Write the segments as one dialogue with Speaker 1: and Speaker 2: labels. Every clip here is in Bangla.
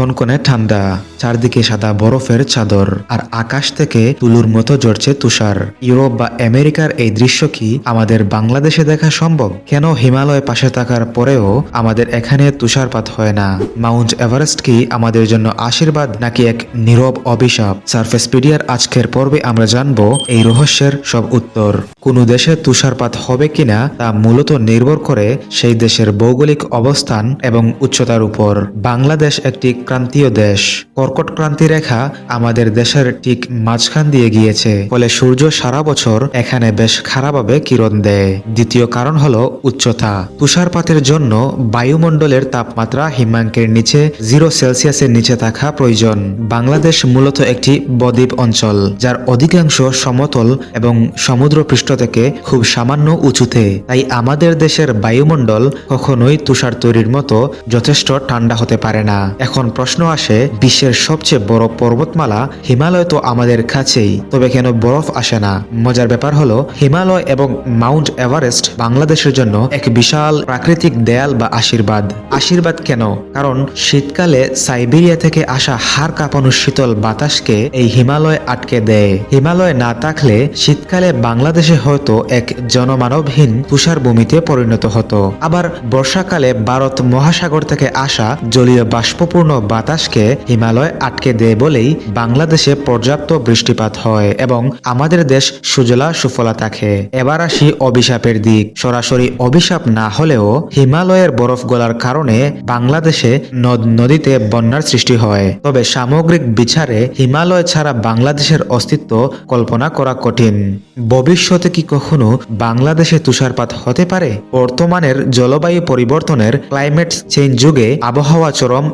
Speaker 1: খনকনে ঠান্ডা, চারদিকে সাদা বরফের চাদর আর আকাশ থেকে তুলুর মতো ঝরছে তুষার। ইউরোপ বা আমেরিকার এই দৃশ্য কি আমাদের বাংলাদেশে দেখা সম্ভব? কেন হিমালয় পাশে থাকার পরেও আমাদের এখানে তুষারপাত হয় না? মাউন্ট এভারেস্ট কি আমাদের জন্য আশীর্বাদ নাকি এক নীরব অভিশাপ? সার্ফেসপিডিয়ার আজকের পর্বে আমরা জানব এই রহস্যের সব উত্তর। কোন দেশে তুষারপাত হবে কিনা তা মূলত নির্ভর করে সেই দেশের ভৌগোলিক অবস্থান এবং উচ্চতার উপর। বাংলাদেশ একটি ক্রান্তীয় দেশ। কর্কট ক্রান্তি রেখা আমাদের দেশের ঠিক মাঝখান দিয়ে গিয়েছে। ফলে সূর্য সারা বছর এখানে বেশ খারাপভাবে কিরণ দেয়। দ্বিতীয় কারণ হল উচ্চতা। তুষারপাতের জন্য বায়ুমণ্ডলের তাপমাত্রা হিমাঙ্কের নিচে জিরো সেলসিয়াসের নিচে থাকা প্রয়োজন। বাংলাদেশ মূলত একটি বদ্বীপ অঞ্চল, যার অধিকাংশ সমতল এবং সমুদ্রপৃষ্ঠ থেকে খুব সামান্য উঁচুতে। তাই আমাদের দেশের বায়ুমণ্ডল কখনোই তুষার তৈরির মতো যথেষ্ট ঠান্ডা হতে পারে না। এখন প্রশ্ন আসে, বিশ্বের সবচেয়ে বড় পর্বতমালা হিমালয় তো আমাদের কাছেই। তবে কেন বরফ আসে না? মজার ব্যাপার হলো, হিমালয় এবং মাউন্ট এভারেস্ট বাংলাদেশের জন্য এক বিশাল প্রাকৃতিক দেয়াল বা আশীর্বাদ। আশীর্বাদ কেন? কারণ শীতকালে সাইবেরিয়া থেকে আসা হাড় কাঁপানো শীতল বাতাসকে এই হিমালয় আটকে দেয়। হিমালয় না থাকলে শীতকালে বাংলাদেশে হয়তো এক জনমানবহীন তুষারভূমিতে পরিণত হতো। আবার বর্ষাকালে ভারত মহাসাগর থেকে আসা জলীয় বাষ্পপূর্ণ বাতাসকে হিমালয় আটকে দেয় বলেই বাংলাদেশে পর্যাপ্ত বৃষ্টিপাত হয় এবং আমাদের দেশ সুজলা সুফলা থাকে। এবার আসি অভিশাপের দিক। সরাসরি অভিশাপ না হলেও হিমালয়ের বরফ গলার কারণে বাংলাদেশে নদ নদীতে বন্যার সৃষ্টি হয়। তবে সামগ্রিক বিচারে হিমালয় ছাড়া বাংলাদেশের অস্তিত্ব কল্পনা করা কঠিন। ভবিষ্যতে কি কখনো বাংলাদেশে তুষারপাত হতে পারে? বর্তমানের জলবায়ু পরিবর্তনের ক্লাইমেট চেঞ্জ যুগে আবহাওয়া চরম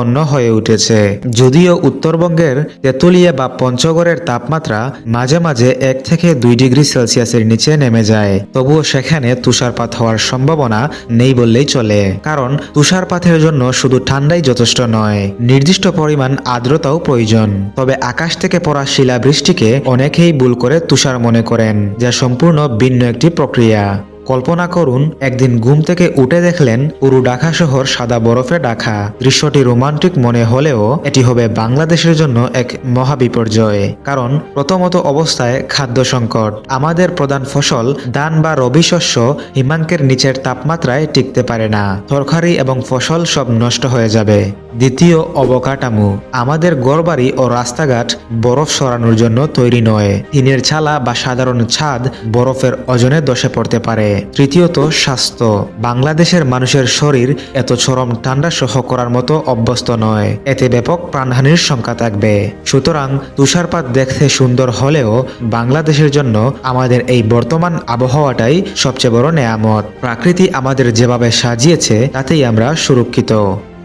Speaker 1: বাবাপন্ন হয়ে উঠেছে। যদিও উত্তরবঙ্গের তেতুলিয়া বা পঞ্চগড়ের তাপমাত্রা মাঝে মাঝে এক থেকে দুই ডিগ্রি সেলসিয়াসের নিচে নেমে যায়। তবুও সেখানে তুষারপাত হওয়ার সম্ভাবনা নেই বললেই চলে। কারণ তুষারপাতের জন্য শুধু ঠান্ডাই যথেষ্ট নয়, নির্দিষ্ট পরিমাণ আর্দ্রতাও প্রয়োজন। তবে আকাশ থেকে পড়া শিলাবৃষ্টিকে অনেকেই ভুল করে তুষার মনে করেন, যা সম্পূর্ণ ভিন্ন একটি প্রক্রিয়া। কল্পনা করুন, একদিন ঘুম থেকে উঠে দেখলেন পুরো ঢাকা শহর সাদা বরফে ঢাকা। দৃশ্যটি রোমান্টিক মনে হলেও এটি হবে বাংলাদেশের জন্য এক মহাবিপর্যয়। কারণ প্রথমত অবস্থায় খাদ্য সংকট। আমাদের প্রধান ফসল ধান বা রবি শস্য হিমাঙ্কের নিচের তাপমাত্রায় টিকতে পারে না। তরকারি এবং ফসল সব নষ্ট হয়ে যাবে। দ্বিতীয় অবকাঠামো। আমাদের গড়বাড়ি ও রাস্তাঘাট বরফ সরানোর জন্য তৈরি নয়। টিনের ছালা বা সাধারণ ছাদ বরফের ওজনে দশে পড়তে পারে তৃতীয়ত, স্বাস্থ্য। বাংলাদেশের মানুষের শরীর এত চরম ঠান্ডা সহ করার মতো অভ্যস্ত নয়। এতে ব্যাপক প্রাণহানির সংখ্যা থাকবে। সুতরাং তুষারপাত দেখতে সুন্দর হলেও বাংলাদেশের জন্য আমাদের এই বর্তমান আবহাওয়াটাই সবচেয়ে বড় নেয়ামত। প্রাকৃতি আমাদের যেভাবে সাজিয়েছে, তাতেই আমরা সুরক্ষিত।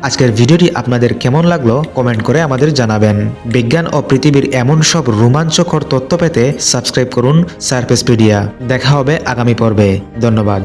Speaker 1: আজকের ভিডিওটি আপনাদের কেমন লাগল কমেন্ট করে আমাদের জানাবেন। বিজ্ঞান ও পৃথিবীর এমন সব রোমাঞ্চকর তথ্য পেতে সাবস্ক্রাইব করুন সার্ফেসপিডিয়া দেখা হবে আগামী পর্বে। ধন্যবাদ।